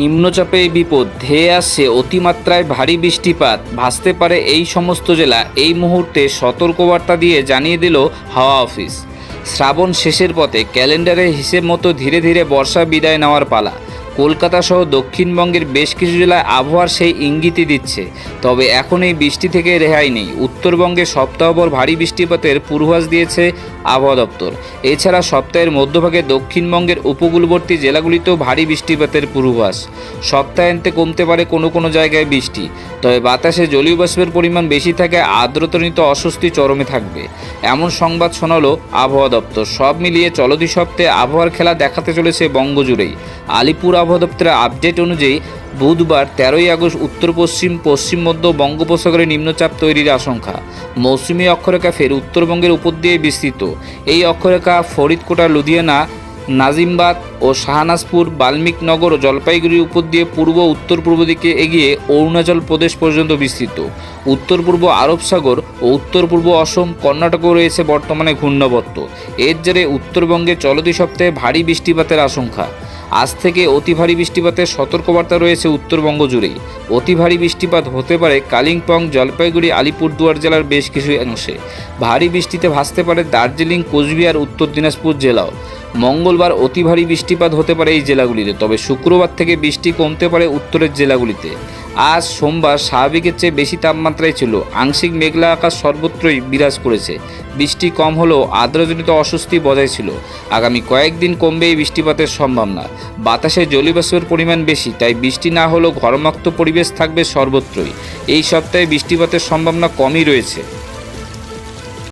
নিম্নচাপে বিপদ, ধেয়ে আসছে, অতিমাত্রায় ভারী বৃষ্টিপাত। ভাসতে পারে এই সমস্ত জেলা। এই মুহূর্তে সতর্কবার্তা দিয়ে জানিয়ে দিল হাওয়া অফিস। শ্রাবণ শেষের পথে ক্যালেন্ডারের হিসেব মতো ধীরে ধীরে বর্ষা বিদায় নেওয়ার পালা। কলকাতা সহ দক্ষিণবঙ্গের বেশ কিছু জেলায় আবহাওয়ার সেই ইঙ্গিতই দিচ্ছে। তবে এখন এই বৃষ্টি থেকে রেহাই নেই। উত্তরবঙ্গে সপ্তাহভর ভারী বৃষ্টিপাতের পূর্বাভাস দিয়েছে আবহাওয়া দপ্তর। এছাড়া সপ্তাহের মধ্যভাগে দক্ষিণবঙ্গের উপকূলবর্তী জেলাগুলিতেও ভারী বৃষ্টিপাতের পূর্বাভাস। সপ্তাহান্তে কমতে পারে কোনো কোনো জায়গায় বৃষ্টি। তবে বাতাসে জলীয় বাষ্পের পরিমাণ বেশি থাকে আর্দ্রতাজনিত অস্বস্তি চরমে থাকবে। এমন সংবাদ শোনালো আবহাওয়া দপ্তর। সব মিলিয়ে চলতি সপ্তাহে আবহাওয়ার খেলা দেখাতে চলেছে বঙ্গজুড়েই। আলিপুর আবহাওয়া দপ্তরের আপডেট অনুযায়ী বুধবার তেরোই আগস্ট উত্তর পশ্চিম পশ্চিম মধ্য বঙ্গোপসাগরে নিম্নচাপ তৈরির আশঙ্কা। মৌসুমী অক্ষরেখা ফের উত্তরবঙ্গের উপর দিয়ে বিস্তৃত। এই অক্ষরেখা ফরিদকোটা, লুধিয়ানা, নাজিমবাদ ও শাহনাজপুর বাল্মীকনগর ও জলপাইগুড়ির উপর দিয়ে পূর্ব উত্তর পূর্ব দিকে এগিয়ে অরুণাচল প্রদেশ পর্যন্ত বিস্তৃত। উত্তর পূর্ব আরব সাগর ও উত্তর পূর্ব অসম, কর্ণাটকও রয়েছে বর্তমানে ঘূর্ণাবর্ত। এর জেরে উত্তরবঙ্গে চলতি সপ্তাহে ভারী বৃষ্টিপাতের আশঙ্কা। আজ থেকে অতি ভারী বৃষ্টিপাতের সতর্কবার্তা রয়েছে উত্তরবঙ্গ জুড়ে অতি ভারী বৃষ্টিপাত হতে পারে কালিম্পং, জলপাইগুড়ি, আলিপুরদুয়ার জেলার বেশ কিছু অংশে। ভারী বৃষ্টিতে ভাসতে পারে দার্জিলিং, কোচবিহার, উত্তর দিনাজপুর জেলাও। মঙ্গলবার অতি ভারী বৃষ্টিপাত হতে পারে এই জেলাগুলিতে, তবে শুক্রবার থেকে বৃষ্টি কমতে পারে উত্তরের জেলাগুলিতে। আজ সোমবার স্বাভাবিকের চেয়ে বেশি তাপমাত্রায় ছিল। আংশিক মেঘলা আকাশ সর্বত্রই বিরাজ করেছে। বৃষ্টি কম হলেও আর্দ্রজনিত অস্বস্তি বজায় ছিল। আগামী কয়েকদিন কমবে এই বৃষ্টিপাতের সম্ভাবনা। বাতাসে জলীয়বাষ্পের পরিমাণ বেশি, তাই বৃষ্টি না হলেও ঘরমাক্ত পরিবেশ থাকবে সর্বত্রই। এই সপ্তাহে বৃষ্টিপাতের সম্ভাবনা কমই রয়েছে।